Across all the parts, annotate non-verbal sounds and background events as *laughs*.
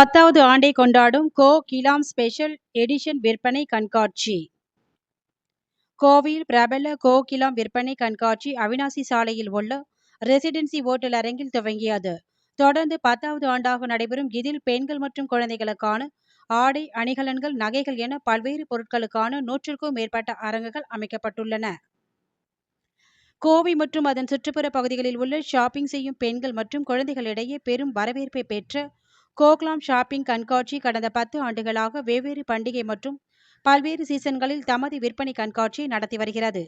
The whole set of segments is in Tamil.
பத்தாவது ஆண்டை கொண்டாடும் கோ கிலாம் ஸ்பெஷல் எடிஷன் விற்பனை கண்காட்சி. கோவையில் பிரபல கோ கிலாம் விற்பனை கண்காட்சி அவினாசி சாலையில் உள்ள ரெசிடென்சி ஓட்டல் அரங்கில் துவங்கியது. தொடர்ந்து பத்தாவது ஆண்டாக நடைபெறும் இதில் பெண்கள் மற்றும் குழந்தைகளுக்கான ஆடை அணிகலன்கள் நகைகள் என பல்வேறு பொருட்களுக்கான நூற்றுக்கும் மேற்பட்ட அரங்குகள் அமைக்கப்பட்டுள்ளன. கோவை மற்றும் அதன் சுற்றுப்புற பகுதிகளில் உள்ள ஷாப்பிங் செய்யும் பெண்கள் மற்றும் குழந்தைகளிடையே பெரும் வரவேற்பை பெற்ற கோக்லாம் ஷாப்பிங் கண்காட்சி கடந்த பத்து ஆண்டுகளாக வெவ்வேறு பண்டிகை மற்றும் பல்வேறு சீசன்களில் தமது விற்பனை கண்காட்சியை நடத்தி வருகிறது.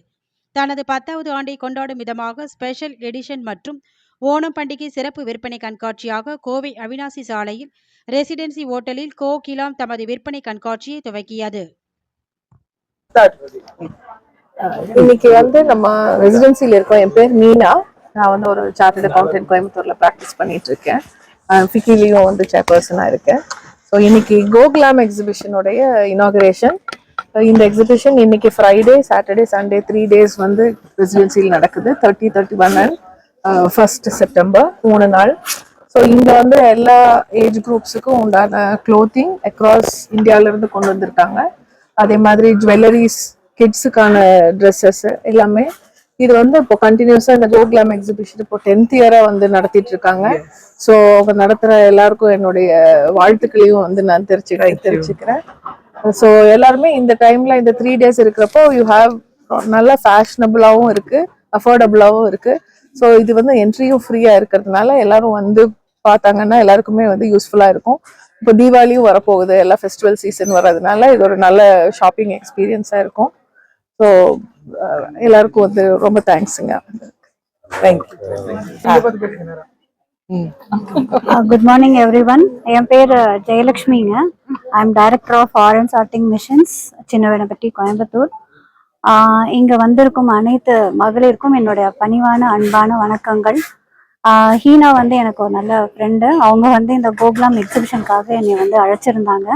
தனது பத்தாவது ஆண்டை கொண்டாடும் விதமாக ஸ்பெஷல் எடிஷன் மற்றும் ஓணம் பண்டிகை சிறப்பு விற்பனை கண்காட்சியாக கோவை அவினாசி சாலையில் ரெசிடென்சி ஓட்டலில் கோ கிலாம் தமது விற்பனை கண்காட்சியை துவக்கியது. இன்னைக்கு வந்து நம்ம ரெசிடென்சியில் இருக்கோம். என் பேர் மீனா. நான் வந்து ஒரு சார்ட்டர்ட் அக்கௌண்டன்ட் கோயம்புத்தூர்ல ப்ராக்டிஸ் பண்ணிட்டு இருக்கேன். ஃபிக்கிலையும் வந்து சேர்பர்சனாக இருக்கேன் ஸோ இன்னைக்கு கோகுலாம் எக்ஸிபிஷனுடைய இனாகரேஷன் இந்த எக்ஸிபிஷன் இன்னைக்கு Friday Saturday Sunday three days வந்து ரெசிடென்சியில் நடக்குது. Thirty thirty one and first September மூணு நாள். ஸோ இங்க வந்து எல்லா ஏஜ் குரூப்ஸுக்கும் உண்டான க்ளோத்திங் அக்ராஸ் இருந்து கொண்டு வந்திருக்காங்க. அதே மாதிரி ஜுவல்லரிஸ் கிட்ஸுக்கான ட்ரெஸ்ஸஸ் எல்லாமே இது வந்து இப்போ கண்டினியூஸாக இந்த கோகுலாம் எக்ஸிபிஷன் இப்போ டென்த் இயராக வந்து நடத்திட்டு இருக்காங்க ஸோ அவங்க நடத்துகிற எல்லாருக்கும் என்னுடைய வாழ்த்துக்களையும் வந்து நான் தெரிச்சு தெரிச்சுக்கிறேன் ஸோ எல்லாருமே இந்த டைம்ல இந்த த்ரீ டேஸ் இருக்கிறப்போ யூ ஹாவ் நல்லா ஃபேஷனபிளாகவும் இருக்கு அஃபோர்டபுளாகவும் இருக்கு. ஸோ இது வந்து என்ட்ரியும் ஃப்ரீயா இருக்கிறதுனால எல்லாரும் வந்து பார்த்தாங்கன்னா எல்லாருக்குமே வந்து யூஸ்ஃபுல்லா இருக்கும். இப்போ தீபாவளியும் வரப்போகுது எல்லா ஃபெஸ்டிவல் சீசன் வர்றதுனால இது ஒரு நல்ல ஷாப்பிங் எக்ஸ்பீரியன்ஸா இருக்கும். ஸோ uh, எல்லாருக்கும் வந்து ரொம்ப தேங்க்ஸுங்க thank you good morning everyone என் பேர் ஜெயலக்ஷ்மிங்க I am director of Aran charting missions Chinnavanappatti Coimbatore. Uh, இங்கே வந்திருக்கும் அனைத்து மகளிருக்கும் என்னுடைய பணிவான அன்பான வணக்கங்கள். Uh, ஹீனா வந்து எனக்கு ஒரு நல்ல ஃப்ரெண்டு அவங்க வந்து இந்த கோகுலாம் எக்ஸிபிஷனுக்காக என்னை வந்து அழைச்சிருந்தாங்க.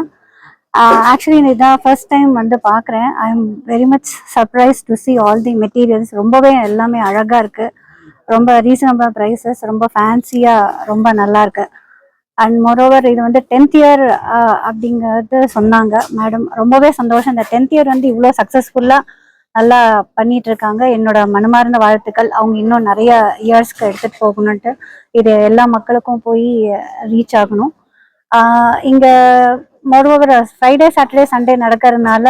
ஆக்சுவலி இதான் ஃபர்ஸ்ட் டைம் வந்து பார்க்குறேன். I am very much surprise to see all the materials ரொம்பவே எல்லாமே அழகாக இருக்குது ரொம்ப ரீசனபிள் ப்ரைஸஸ் ரொம்ப ஃபேன்சியாக ரொம்ப நல்லா இருக்கு. அண்ட் மோரோவர் இது வந்து டென்த் இயர் uh, அப்படிங்கிறது சொன்னாங்க. மேடம் ரொம்பவே சந்தோஷம். இந்த டென்த் இயர் வந்து இவ்வளோ சக்ஸஸ்ஃபுல்லாக நல்லா பண்ணிட்டு இருக்காங்க. என்னோட மனமார்ந்த வாழ்த்துக்கள். அவங்க இன்னும் நிறைய இயர்ஸ்க்கு எடுத்துகிட்டு போகணுன்ட்டு இது எல்லா மக்களுக்கும் போய் ரீச் ஆகணும். Uh, இங்கே மோரோவர் ஃப்ரைடே சாட்டர்டே சண்டே நடக்கிறதுனால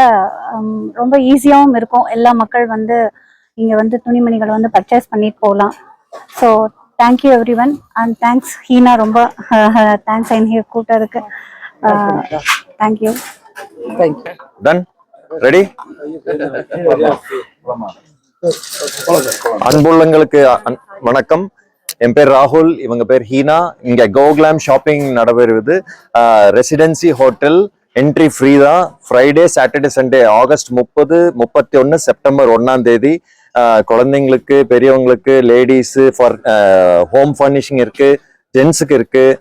ஹம், ரொம்ப ஈஸியாகவும் இருக்கும். எல்லா மக்கள் வந்து இங்க வந்து துணிமணிகளை வந்து பர்ச்சேஸ் பண்ணிட்டு போகலாம். So thank you everyone and thanks Heena ரொம்ப *laughs* தேங்க்ஸ் ஐன் here கூட்டதுக்கு thank you thank you done ready அன்புள்ளங்களுக்கு அன்- வணக்கம். என் பேர் ராகுல் இவங்க பேர் ஹீனா. இங்க கோகுலாம் ஷாப்பிங் நடைபெறுவது ரெசிடென்சி ஹோட்டல் என்ட்ரி ஃப்ரீ தான். ஃப்ரைடே சாட்டர்டே சண்டே ஆகஸ்ட் முப்பது முப்பத்தி ஒன்று செப்டம்பர் ஒன்றாம் தேதி குழந்தைங்களுக்கு பெரியவங்களுக்கு லேடிஸு ஃபார் ஹோம் ஃபர்னிஷிங் இருக்குது ஜென்ஸுக்கு இருக்குது